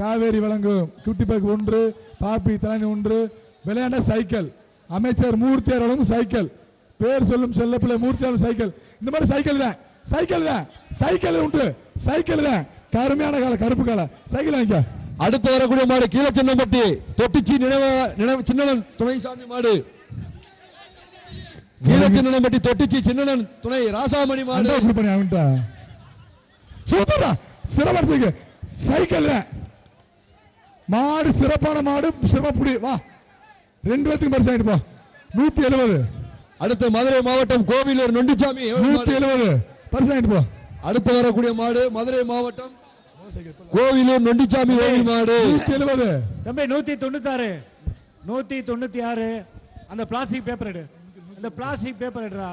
காவேரி வழங்கும். குட்டி பேக் ஒன்று பாப்பி தலைனி ஒன்று விளையாண்ட சைக்கிள். அமைச்சர் மூர்த்தியார் வழங்கும் சைக்கிள். பேர் சொல்லும் செல்லப்பிள்ளை மூர்த்தியார் சைக்கிள். இந்த மாதிரி சைக்கிள் தான். சைக்கிள் தான். சைக்கிள் உண்டு. சைக்கிள் தான். கருமையான கால கருப்பு கால. சைக்கிள் வாங்கிக்க. அடுத்து வரக்கூடிய மாடு கீழ சின்னம்பட்டி தொட்டிச்சி நினைவு நினைவு சின்னனன் துணைசாமி மாடு. கீழ சின்னம்பட்டி தொட்டிச்சி சின்னனன் துணை ராசாமணி மாடு. சூப்பரா சிறப்பு சைக்கிள் மாடு சிறப்பான மாடு சிறப்புடி. வா. ரெண்டு பேத்துக்கும் பரிசு ஆயிட்டு போ. நூத்தி எழுபது. அடுத்து மதுரை மாவட்டம் கோவிலூர் நொண்டிச்சாமி. நூத்தி எழுபது. பரிசு ஆயிட்டு போ. அடுத்து வரக்கூடிய மாடு மதுரை மாவட்டம் கோவிலூர் நொண்டிச்சாமி ஓவில் மாடு. நூத்தி எழுபது. தம்பி நூத்தி தொண்ணூத்தாறு. நூத்தி தொண்ணூத்தி ஆறு அந்த பிளாஸ்டிக் பேப்பர் எடு. அந்த பிளாஸ்டிக் பேப்பர் எடுறா.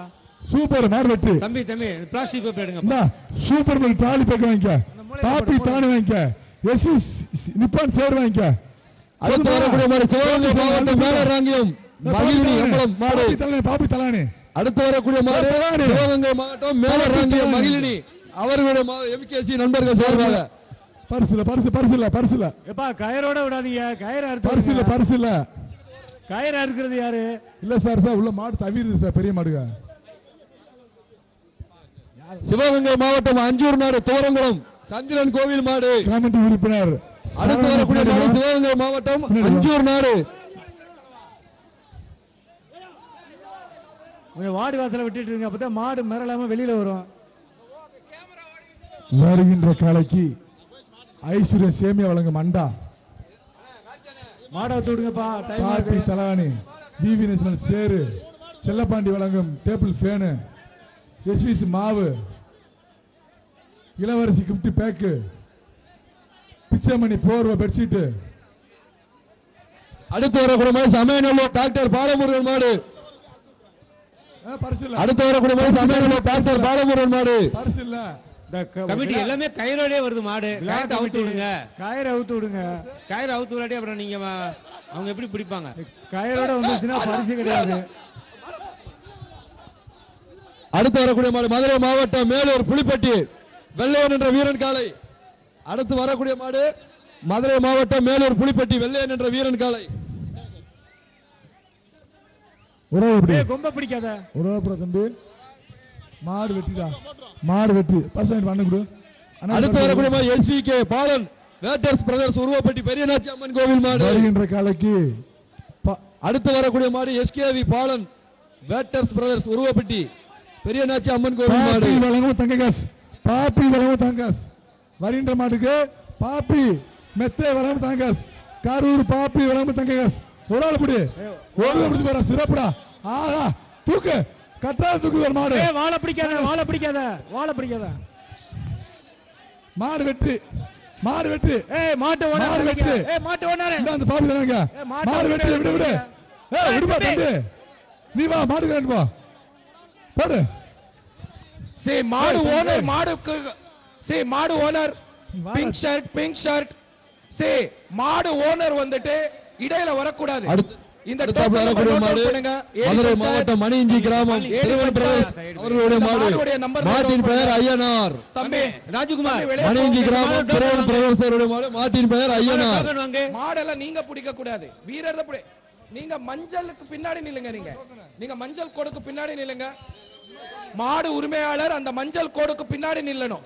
சூப்பர் மாடு வெற்றி தம்பி தம்பி பிளாஸ்டிக் பேப்பர் எடுங்க இந்தா சூப்பர் டாலி பேக்க வாங்கிக்க. பாப்பி தானு வாங்கிக்க. எஸ் நிப்பான் சேர் வாங்கிக்க அடுத்து வரக்கூடிய மாடு சிவகங்கை மாவட்டம் மேலராங்கியம் மகிழினி அம்பலம் மாடு பாப்பி தலானி அடுத்து வரக்கூடிய மாடு சிவகங்கை. சிவகங்கை மாவட்டம் மேலராங்கியம் மகிழினி அவர்களுடைய எம்கேசி நண்பர்கள் சேர்வாங்க பரிசுல பரிசு பரிசுல பரிசுல எப்பா கயரோட விடாதீங்க கயிறு பரிசுல அறுத்து பரிசுல கயிறு அறுக்கிறது யாரு இல்ல சார் சார் உள்ள மாடு தவிருது சார் பெரிய மாடுங்க சிவகங்கை மாவட்டம் அஞ்சூர் நாடு தோரங்குளம் சந்திரன் கோவில் மாடு. கமிட்டி உறுப்பினர். அடுத்து வரக்கூடிய சிவகங்கை மாவட்டம் அஞ்சூர் நாடு கொஞ்சம் வாடி வாசல விட்டுட்டு இருங்க அப்பதான் மாடு மிரளாம வெளியில வரும். வருகின்ற காலைக்கு ஐஸ்வர்யம் சேமியா வழங்கும் அண்டா. மாடை பாட்டி ஆகுது. தலானி பிவி நேஷனல் சேரு செல்லப்பாண்டி வழங்கும் டேபிள் ஃபேனு எஸ்விசி மாவு இளவரசி கிஃப்ட் பேக்கு பிச்சைமணி போர்வை பெட்ஷீட்டு அடுத்து வரக்கூடிய சமயநல்லூர் டாக்டர் பாலமுருகன் மாடு. பரிசு இல்ல. அடுத்து வரக்கூடிய சமயநல்லூர் டாக்டர் பாலமுருகன் மாடு. பரிசு இல்ல. இந்த க- கமிட்டி எல்லாமே கயிறோடே வருது மாடு. கயிறு அவுத்து விடுங்க. கயிறு அவுத்து விடுங்க. கயிறு அவுத்து விடாட்டி அப்புறம் நீங்க அவங்க எப்படி பிடிப்பாங்க? கயிறோட வந்துச்சுன்னா பரிசு கிடையாது. அடுத்து வரக்கூடிய மாடு மதுரை மாவட்டம் மேலூர் புலிப்பட்டி. வெள்ளையன் என்ற வீரன் காலை அடுத்து வரக்கூடிய மாடு மதுரை மாவட்டம் மேலூர் புலிப்பட்டி வெள்ளையன் என்ற வீரன் காலை கொம்ப பிடிக்காத. உறவு அப்புறம் தம்பி? மாடு வெட்டிடா. மாடு வெட்டி. பர்சன்ட் பண்ண கொடு. அடுத்து வரக்கூடிய மாடு SV K Balan வேட்டர்ஸ் brothers Uruvappatti Periyanachi Amman கோவில் மாடு. வருகின்ற காலைக்கு அடுத்து வரக்கூடிய மாடு எஸ்கேவி பாலன் வேட்டர்ஸ் பிரதர்ஸ் உருவப்பட்டி பெரியநாச்சி அம்மன் கோவில் மாடு. வழங்கும் தங்க காசு. பாப்பி வழங்கும் தங்க காசு வருகின்ற மாட்டுக்கு பாப்பி மெத்தை வழங்கும் தங்க காசு கரூர் பாப்பி வழங்கும் தங்க காசு ஒரு ஆள் பிடி. ஒரு பிடிச்சு போறா சிறப்புடா. ஆஹா தூக்கு. கட்டாத தூக்கு ஒரு மாடு. வாழை பிடிக்காத வாழை பிடிக்காத வாழை பிடிக்காத. மாடு வெற்றி. மாடு வெற்றி. ஏய் மாட்டு மாடு ஓனாரு வெட்டு. ஏய் மாட்டு ஓனாரு இந்த அந்த பாப்பி தானங்க. மாடு வெற்றி விடு, விடு. ஏய் விடுப்பா தம்பி. நீ வா மாடு கண்டு வா போடு. சே மாடு ஓனர். மாடுக்கு சே மாடு owner. Pink shirt pink shirt. சே மாடு ஓனர் வந்துட்டு இடையில வரக்கூடாது. இந்த மாவட்டம் மணியஞ்சி கிராமம் அவர்களுடைய மாட்டின் பெயர். ஐயனார். தம்பி ராஜகுமார் போங்க. கிராமம் திருவன் அவருடைய மாடு மாட்டின் பெயர் ஐயனார். மாடெல்லாம் நீங்க பிடிக்க கூடாது. வீரர் நீங்க மஞ்சளுக்கு பின்னாடி நில்லுங்க நீங்க. நீங்க மஞ்சள் கோடுக்கு பின்னாடி நில்லுங்க. மாடு உரிமையாளர் அந்த மஞ்சள் கோடுக்கு பின்னாடி நில்லணும்.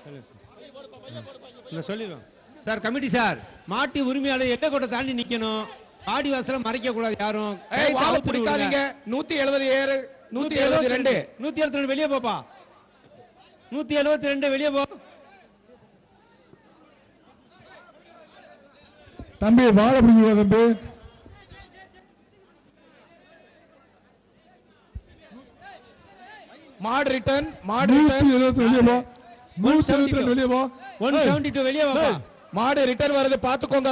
சார் கமிட்டி சார் மாட்டு உரிமையாளர் எட்ட கோட்டை தாண்டி நிக்கணும். ஆடி வாசல மறைக்க கூடாது யாரும் பிடிக்காதீங்க. நூத்தி எழுபது ஏழு நூத்தி எழுபது ரெண்டு. நூத்தி எழுபத்தி ரெண்டு வெளியே போப்பா. நூத்தி எழுபத்தி ரெண்டு வெளியே போ. தம்பி வாழை பிடிக்க தம்பி. மாடு ரிட்டர்ன் மாடு ரிட்டர்ன் வெளியே போ நூத்தி எழுபத்தி ரெண்டு வெளியே போ ஒன் செவன்டி டூ வெளியே ஏய், மாடு ரிட்டர்ன் வருது பாத்துக்கோங்க.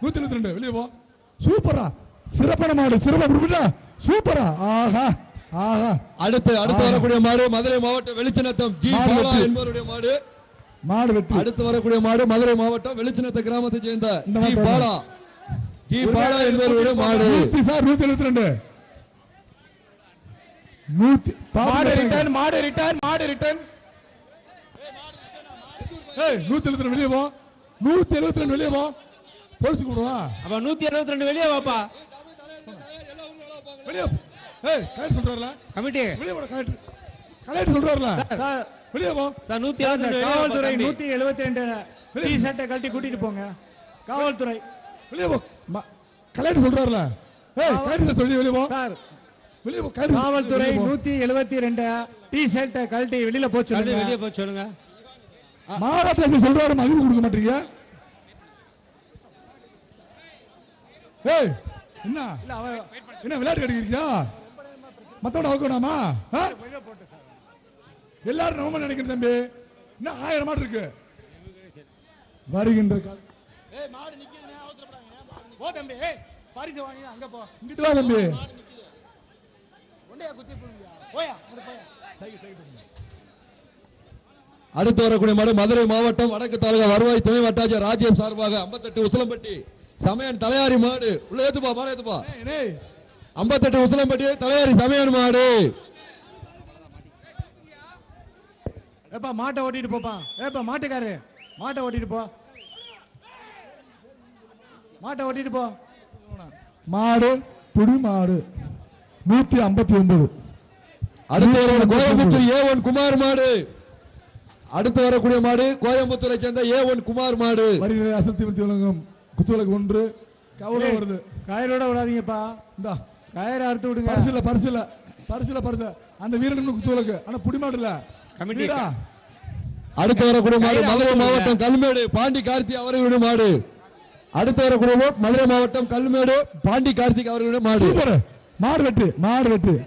நூத்தி எழுபத்தி ரெண்டு வெளியே போ சூப்பரா. சிறப்பான மாடு சிறப்பா சூப்பரா. ஆஹா ஆஹா. அடுத்து அடுத்து. வரக்கூடிய மாடு மதுரை மாவட்டம் வெளிச்சநத்தம் ஜி பாலா. என்பவருடைய மாடு. மாடு வெற்றி அடுத்து வரக்கூடிய மாடு மதுரை மாவட்டம் வெளிச்சநத்த கிராமத்தை சேர்ந்த ஜி பாலா. ஜி பாலா என்பவருடைய மாடு. நூத்தி சார் நூத்தி எழுபத்தி ரெண்டு. மாடு ரிட்டர்ன் மாடு ரிட்டர்ன் மாடு ரிட்டர்ன் ஏய் நூத்தி எழுபத்தி ரெண்டு வெளியே போ. நூத்தி எழுபத்தி ரெண்டு வெளியே போ. போலீஸ் கூடுவா அப்ப நூத்தி அறுபத்தி ரெண்டு வெளியே வாப்பா. வெளியே. ஏய் கலெக்டர் சொல்றாருல. கமிட்டி. வெளியே போட கலெக்டர். கலெக்டர் சொல்றாருல. சார் வெளியே போ. சார் நூத்தி ரெண்டு காவல்துறை நூத்தி எழுபத்தி ரெண்டு டி ஷர்ட்டை கழட்டி கூட்டிட்டு போங்க. காவல்துறை. வெளியே போ. கலெக்டர் சொல்றாருல. ஏய் கலெக்டர் சொல்லி வெளியே போ. சார் காவல்துறை. நூத்தி எழுபத்தி ரெண்டு டி ஷர்ட்டை கழட்டி வெளியில போச்சு வெளியே போய் சொல்லுங்க. மாவட்டத்தை சொல்றாரு மதிப்பு கொடுக்க மாட்டீங்க. ஏய் என்ன? என்ன விளையாட்டு கிடைக்கிறீங்களா மத்தவன அவுக்கணுமா எல்லாரும் நம்ம நினைக்கிறேன் தம்பி. இன்னும் ஆயிரம் மாடு இருக்கு. வருகின்ற கால- போ தம்பி ஏய் பரிசு வாங்கி அங்க போ. இங்கிட்டு வா தம்பி ஒண்டையா குத்தி போடுங்க போயா அங்க போயா அடுத்து வரக்கூடிய மாடு மதுரை மாவட்டம் வடக்கு தாலுகா வருவாய் துணை வட்டாட்சியர் ராஜ்யம் சார்பாக 58 உசிலம்பட்டி சமயன் தலையாரி மாடு. உள்ள ஏத்துப்பா மாடு ஏத்துப்பா. ஏய், ஏய், 58 உசிலம்பட்டி தலையாரி சமயன் மாடு. ஏப்பா மாட்டை ஓட்டிட்டு போப்பா. ஏப்பா மாட்டுக்காரு. மாட்டை ஓட்டிட்டு போ. மாட்டை ஓட்டிட்டு போ. மாடு புடி மாடு. நூத்தி ஐம்பத்தி ஒன்பது. அடுத்து வரக்கூடிய கோயம்புத்தூர் ஏ ஒன் குமார் மாடு. அடுத்து வரக்கூடிய மாடு கோயம்புத்தூரை சேர்ந்த ஏ ஒன் குமார் மாடு. வருகிற அசத்தி பத்தி விளங்கும் குத்துவிளக்கு ஒன்று. கவுர வருது. கயிறோட விடாதீங்கப்பா. இந்தா. கயிறை அறுத்து விடுங்க. பரிசுல பரிசுல பரிசுல பரிசு அந்த வீரனுக்கு குத்துவிளக்கு. ஆனா புடி மாடு இல்ல கமிட்டி. வீரா, அடுத்து வரக்கூடிய மாடு மதுரை மாவட்டம் கல்மேடு பாண்டி கார்த்தி அவர்களுடைய மாடு. அடுத்து வரக்கூடிய மதுரை மாவட்டம் கல்மேடு பாண்டி கார்த்திக் அவர்களுடைய மாடு. சூப்பர் மாடு வெட்டு மாடு வெட்டு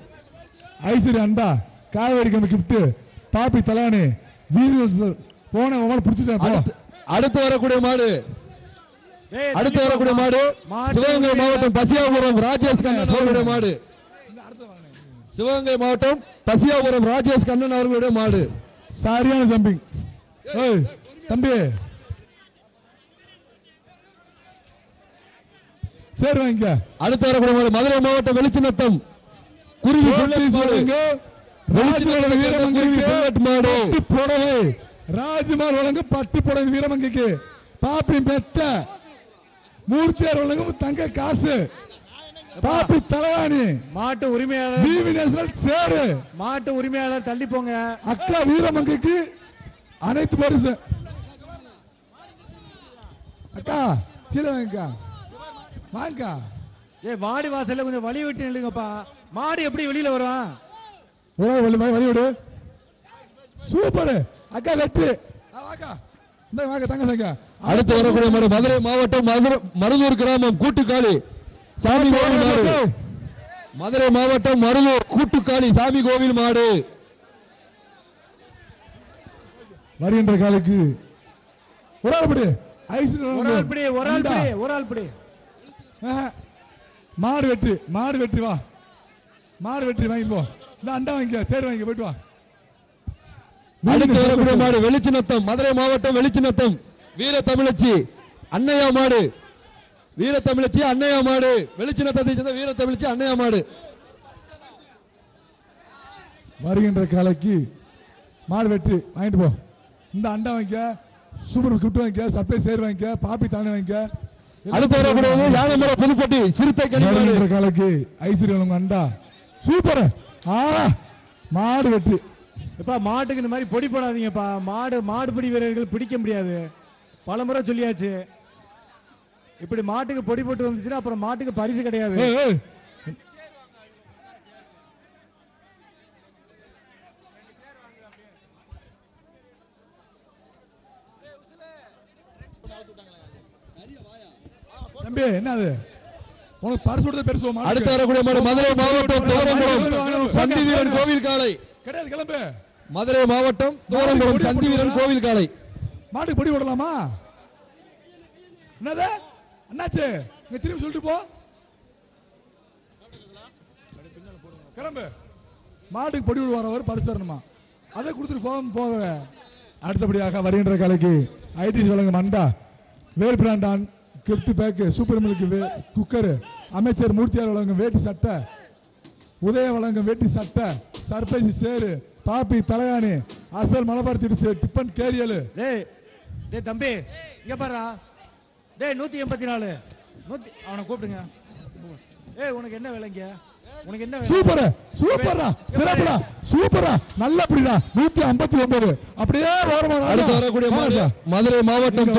ஐஸ்வர்யா அண்டா காவேரி கம்பி கிஃப்ட் பாப்பி தலானி வீரர் போன உங்களை பிடிச்சிட்டேன். அடுத்து- வரக்கூடிய மாடு. அடுத்து வரக்கூடிய மாடு. சிவகங்கை. மாவட்டம் பசியாபுரம் ராஜேஷ் கண்ணன் அவர்களுடைய மாடு. சிவகங்கை மாவட்டம் பசியாபுரம் ராஜேஷ் கண்ணன் அவர்களுடைய மாடு. சரியான ஜம்பிங் ஏய் தம்பி. சரி வாங்கிக்க அடுத்து வரக்கூடிய மதுரை மாவட்டம் வெளிச்சினத்தம் குருவி புடவை. ராஜ்குமார் வழங்க பட்டு புடவை வீரமங்கைக்கு. பாப்பி பெத்த. மூர்த்தியார் வழங்கும் தங்க காசு. பாப்பி தலைவாணி மாட்டு உரிமையாளர் சேரு. மாட்டு உரிமையாளர் தள்ளி போங்க. அக்கா வீரமங்கைக்கு அனைத்து பரிசு. அக்கா கீழே வாங்கக்கா ஏ வாடி வாசல்ல கொஞ்சம் வழி விட்டு நில்லுங்கப்பா. மாடு எப்படி வெளியில வரும்? ஒரு வழி விடு. சூப்பர். அக்கா வெற்றி வாக்கா. வாங்க தங்க தங்க அடுத்து வரக்கூடிய மாடு மதுரை மாவட்டம் மதுரை- மருதூர் கிராமம் கூட்டுக்காளி. சாமி கோவில் மாடு. மதுரை மாவட்டம் மருதூர் கூட்டுக்காளி சாமி கோவில் மாடு. வருகின்ற காலுக்கு. ஒரு ஆள் படி. ஐஸ் ஒரு ஆள் பிடி ஒரு ஆள் பிடி ஒரு ஆள் பிடி. மாடு வெற்றி மாடு வெற்றி வா. மாடு வெற்றி வாங்கி போ. இந்த அண்டா வாங்கிக்க சரி வாங்கிக்க போயிட்டு வா. அடுத்து வரக்கூடிய மாடு வெளிச்சினத்தம் மதுரை மாவட்டம் வெளிச்சினத்தம் வீர தமிழச்சி அன்னையா மாடு. வீர தமிழச்சி அன்னையா மாடு. வெளிச்சினத்தத்தை சேர்ந்த வீர தமிழச்சி அன்னையா மாடு. வருகின்ற காலைக்கு மாடு வெற்றி வாங்கிட்டு போ. இந்த அண்டா வாங்கிக்க சூப்பர் கிஃப்ட் வாங்கிக்க சர்ப்ரைஸ் சேர் வாங்கிக்க பாப்பி தானே வாங்கிக்க. அடுத்து வரக்கூடியது யானைமலை புதுப்பட்டி சிறுத்தை மாடு வருகின்ற காலைக்கு ஐஸ்வர்யம் அண்டா. சூப்பர். ஆ மாடு வெற்றி எப்பா மாட்டுக்கு இந்த மாதிரி பொடி போடாதீங்கப்பா. மாடு மாடுபிடி வீரர்கள் பிடிக்க முடியாது. பலமுறை சொல்லியாச்சு. இப்படி மாட்டுக்கு பொடி போட்டு வந்துச்சுன்னா அப்புறம் மாட்டுக்கு பரிசு கிடையாது. தம்பி என்னது? உனக்கு பரிசு கொடுத்த பெருசு. அடுத்து வரக்கூடிய மதுரை மாவட்டம் தோரங்குளம் சந்தி வீரன் கோவில் காளை. கிடையாது கிளம்பு. மதுரை மாவட்டம் தோரங்குளம் சந்தி வீரன் கோவில் காளை. மாட்டுக்கு பொடி போடலாமா? என்னது? என்னாச்சு? இங்க திரும்பி சொல்லிட்டு போ. கிளம்பு. மாட்டுக்கு பொடி விடுவாரவர் பரிசு தரணுமா அதை கொடுத்துட்டு போக போக அடுத்தபடியாக வருகின்ற கலைக்கு ஐடிசி வழங்கும் அண்டா Vel பிராண்டான் gift bag super milk cooker அமைச்சர் மூர்த்தியார் வழங்கும் வேட்டி சட்டை உதய வழங்கும் வேட்டி சட்டை சர்பைஸ் சேரு பாப்பி தலையாணி அசல் மலபார் திடிச்சு டிப்பன் கேரியல் டேய் டேய் தம்பி இங்க பாருடா. டேய் நூத்தி எண்பத்தி நாலு. நூத்தி அவனை கூப்பிடுங்க. ஏய் உனக்கு என்ன வேலைங்க சூப்பர் சூப்பரா சிறப்புடா சூப்பரா. நல்ல புடிடா நூத்தி ஐம்பத்தி ஒன்பது. அப்படியே அடுத்து வரக்கூடிய மாடு மதுரை மாவட்டம்.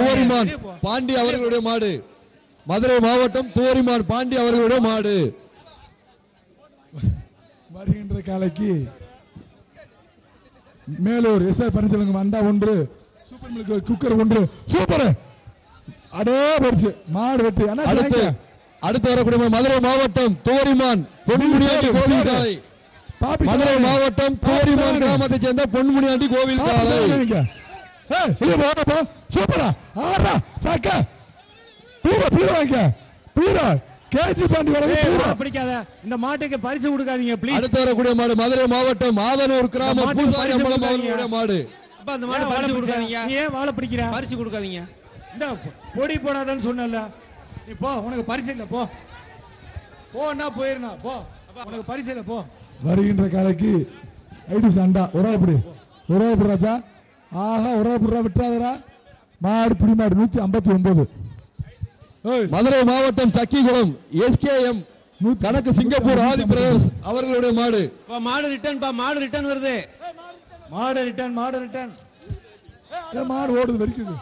பாண்டி அவர்களுடைய மாடு. மதுரை மாவட்டம் துவரிமான் பாண்டி அவர்களுடைய மாடு. வருகின்ற காலைக்கு மேலூர் எஸ் ஆர் பனிச்சலங்கம் அண்டா ஒன்று சூப்பர் மில்க் குக்கர் ஒன்று. சூப்பர். அடே போச்சு. மாடு வெட்டி. அடுத்து. அடுத்து வரக்கூடிய மதுரை மாவட்டம் துவரிமான் பொன்முனியாண்டி கோவில் காலை மதுரை. மாவட்டம் தலைவனே. கிராமத்தைச் சேர்ந்த பொன்முனியாண்டி கோவில் காலை. சூப்பரா. ஆறா சாக்க. பீரோ பீரோ வாங்கிக்க பீரோ. கேஜி பாண்டி பிடிக்காத. இந்த மாட்டுக்கு பரிசு கொடுக்காதீங்க ப்ளீஸ் அடுத்து வரக்கூடிய மாடு மதுரை மாவட்டம் மாதனூர் கிராம இந்த மாட்டுக்கு பூசாரி அம்பலம். அவர்களுடைய மாடு. அப்ப அந்த மாடு பரிசு கொடுக்காதீங்க. நீ ஏன் வாழை பிடிக்கிற? பரிசு கொடுக்காதீங்க. இந்த பொடி போடாதன்னு சொன்னல நீ போ உனக்கு பரிசு இல்ல போ. போன்னா போயிருந்தா போ. உனக்கு பரிசு இல்ல போ. வருகின்ற காலைக்கு ஒரு அப்படி ஒரு அப்படி ராஜா. ஆஹா அப்படி விட்டுறாதரா மாடு பிடி மாடு நூத்தி ஐம்பத்தி ஒன்பது. மதுரை மாவட்டம் சக்கிகுளம் எஸ்கேஎம் நூத்தி- கணக்கு சிங்கப்பூர் ஆதி பிரதர்ஸ் அவர்களுடைய மாடு. இப்ப மாடு ரிட்டர்ன் பா மாடு ரிட்டர்ன் வருது. மாடு ரிட்டர்ன் மாடு ரிட்டர்ன் மாடு ஓடுது வெடிக்குது.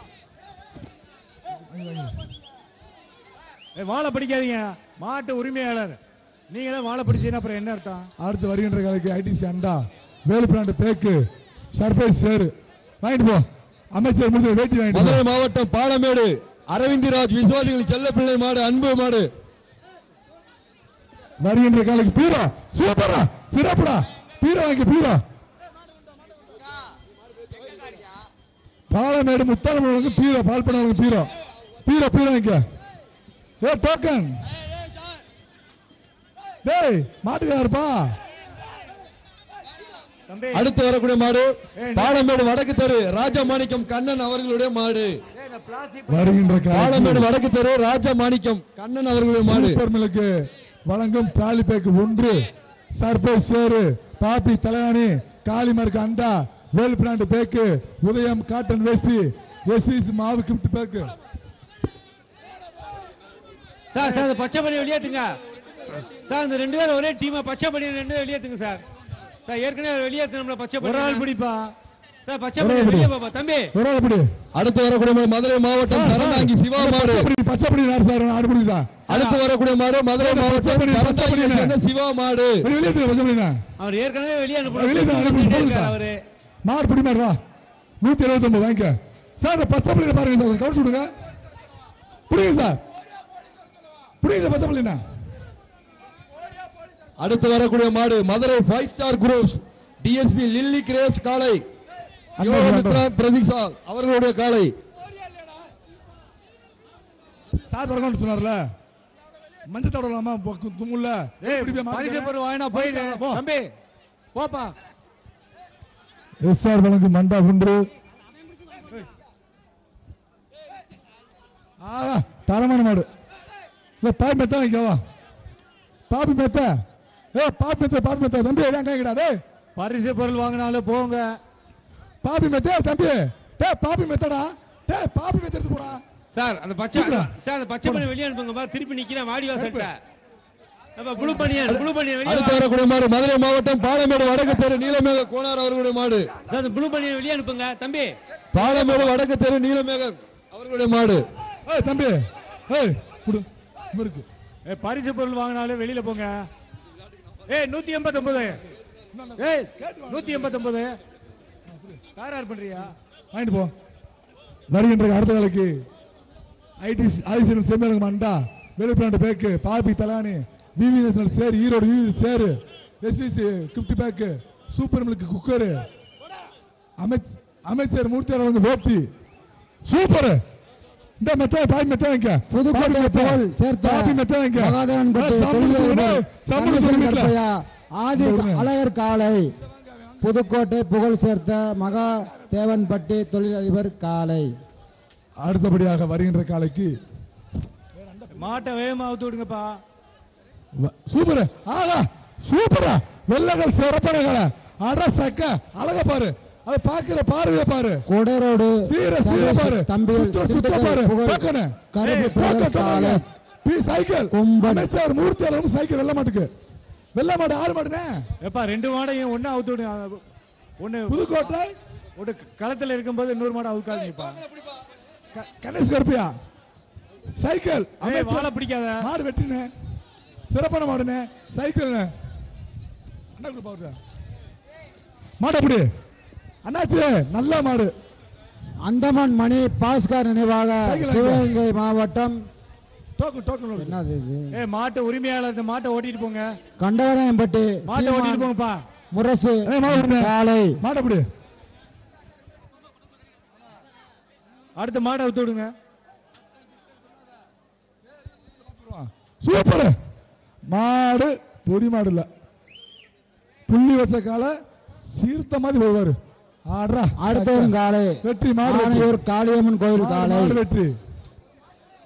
வாழை பிடிக்காதீங்க. மாட்டு உரிமையாளர். நீங்களே வாழை பிடிச்சீங்கன்னா அப்புறம் என்ன அர்த்தம்? அடுத்து வருகின்ற காலைக்கு ஐடிசி அண்டா வேலுப்பிராண்டு பேக்கு சர்ப்ரைஸ் சேரு. வாங்கிட்டு போ. அமைச்சர் முடிஞ்ச வேட்டி வாங்கிட்டு மதுரை. மாவட்டம் பாலமேடு அரவிந்திராஜ் விசுவாசிகள் செல்லப்பிள்ளை மாடு அன்பு மாடு. வருகின்ற காலைக்கு பீரோ சூப்பரா சிறப்புடா. பீரோ வாங்கி பீரோ. பாலமேடு முத்தாரம்பழம் பீரோ பால் பண்ணவங்க பீரோ. பீரோ பீரோ வாங்கிக்க. ஏ டோக்கன். டேய் மாட்டுக்காரப்பா தம்பி. அடுத்து வரக்கூடிய மாடு பாலமேடு வடக்கு தெரு ராஜமாணிக்கம் கண்ணன் அவர்களுடைய மாடு. வருகின்ற பாலமேடு வடக்கு தெரு ராஜமாணிக்கம் கண்ணன் அவர்களுடைய மாடு. சூப்பர் மில்லுக்கு வழங்கும் பிராலி பேக்கு ஒன்று. சர்பைஸ் சேரு பாப்பி தலையாணி காளிமார்க்கு அண்டா Vel brand bag Udhayam cotton veshti எஸ்இஸ் மாவு கிஃப்ட் பேக்கு சார் சார் பச்சை படி வெளியேத்துங்க. சார் இந்த ரெண்டு பேரும் ஒரே டீமா பச்சை படி ரெண்டு பேரும் வெளியேத்துங்க சார். சார் ஏற்கனவே வெளியேற்றணும்ல பச்சை ஒரு ஆள் படி பிடிப்பா? சார் பச்சை. வெளியே பாப்பா தம்பி. ஒரு ஆள் பிடி. அடுத்து வரக்கூடிய மதுரை மாவட்டம் தரந்தாங்கி சிவா மாடு. பச்சைப்படி, பச்சைப்படி நாடு சார்? ஆடு பிடி சார் அடுத்து வரக்கூடிய மாடு மதுரை மாவட்டம் தரந்தாங்கி. சேர்ந்த சிவா மாடு. வெளியே வெளியே பச்சைப்படிண்ணா அவர் ஏற்கனவே வெளியே அனுப்பணும். அவரு மாடு பிடி மாடு வா. நூத்தி இருபத்தி ஒன்பது வாங்கிக்க. சார் இந்த பச்சைப்பள்ளியில பாருங்க கவனிச்சு விடுங்க. புரியுங்க சார் புரியுது பச்சைப்பள்ளிண்ணா அடுத்து வரக்கூடிய மாடு Madurai five star groups DSP Lilly Grace Yogamithra Pratheesha அவர்களுடைய காளை. சார் வரணும்னு சொன்னார்ல. மஞ்சள் தடவலாமா தும்முல்ல. போய் பரிசு. பொருள் வாங்கினா போயிடு போ. தம்பி போப்பா. எஸ்ஆர் வழங்கும் மண்டா ஒன்று ஆ, தரமான மாடு. இல்ல பாய் மெத்த வாங்கிக்கவா பாப்பி மெத்த ஏ பாப்பி மெத்த பாப்பி மெத்த தம்பி ஏன் கேட்கடா டேய் பரிசு பொருள் வாங்கினாலும் போங்க. பாப்பி மெத்த தம்பி. டேய் பாப்பி மெத்தடா டேய் பாப்பி மெத்த எடுத்து போடா. சார் அந்த பச்சை. சார் அந்த பச்சை பண்ணி வெளியே அனுப்புங்க. பா திருப்பி நிக்கிறேன். வாடி வாசல்ட்ட மதுரை மாவட்டம் பாலமேடு வடக்கு தெரு நீலமேக கோனார் அவர்களுடைய மாடு. ப்ளூ பண்ணியன் வெளியே அனுப்புங்க. தம்பி. பாலமேடு வடக்கு தெரு நீலமேக அவர்களுடைய மாடு. தம்பி. ஏய் முறுக்கு. பரிசு பொருள் வாங்கினாலும் வெளியில போங்க. ஏய் நூத்தி எண்பத்தி ஒன்பது ஏய் நூத்தி எண்பத்தி ஒன்பது தயார் பண்றியா? வாங்கிட்டு போ. வருகின்ற அடுத்த வேலைக்கு ஐடி ஆதிசீலம் செம்மேலுக்கு மண்டா வெளிப்பிராண்டு பேக்கு பாபி தலானி V V national chair Erode VV chair SVC கிப்டி bag super milk cooker அமைச் அமைச்சர் மூர்த்தியார் வந்து வேட்டி சூப்பர்! இந்த மெத்த பாய் மெத்த வாங்க புதுக்கோட்டை புகழ் சேர்த்த பாபி மெத்த வாங்க கருப்பையா ஆதி அழகர் காலை. புதுக்கோட்டை புகழ் சேர்த்த மகா தேவன்பட்டி தொழிலதிபர் காலை. அடுத்தபடியாக வருகின்ற காலைக்கு. மாட்டை வேகமா அவுத்து விடுங்கப்பா. சூப்பர். ஆகா சூப்பரா. வெள்ளகள் சிறப்பானகள அட சக்க அழக பாரு. அதை பாக்குற பார்வைய பாரு. கொடரோடு சீர சீர பாரு. தம்பி சுத்த பாரு. பார்க்கணும் கருப்பு பிரதர்ஸ் காலை பி சைக்கிள். அமைச்சர் மூர்த்தி அளவு சைக்கிள் வெள்ள மாட்டுக்கு. வெள்ள மாடு ஆறு மாடுனே எப்பா ரெண்டு மாடையும் ஒண்ணு அவுத்து ஒண்ணு புதுக்கோட்டை. ஒரு களத்துல இருக்கும்போது இன்னொரு மாடு அவுக்காதீங்கப்பா க- கணேஷ் கருப்பியா? சைக்கிள். வாழை பிடிக்காத. மாடு வெட்டினே சிறப்பான மாடுனே சைக்கிள் மாடு அப்படி அண்ணாச்சி நல்ல மாடு. அந்தமான் மணி பாஸ்கர் நினைவாக சிவகங்கை மாவட்டம். டோக்கன் டோக்கன் என்னது இது? ஏ மாட்டு உரிமையாளர் இந்த மாட்டை ஓட்டிட்டு போங்க. கண்டவராயம்பட்டி மாட்டை ஓட்டிட்டு போங்கப்பா. முரசு. காலை. மாடு அப்படி அடுத்த மாடை அவுத்து விடுங்க. சூப்பர். மாடு பொடி மாடு இல்ல. புள்ளி வச்ச கால சீர்த்த மாதிரி வருவாரு ஆடுறா. அடுத்தவரும் காலை. வெற்றி மாடு காளியம்மன் கோயில் காலை. வெற்றி.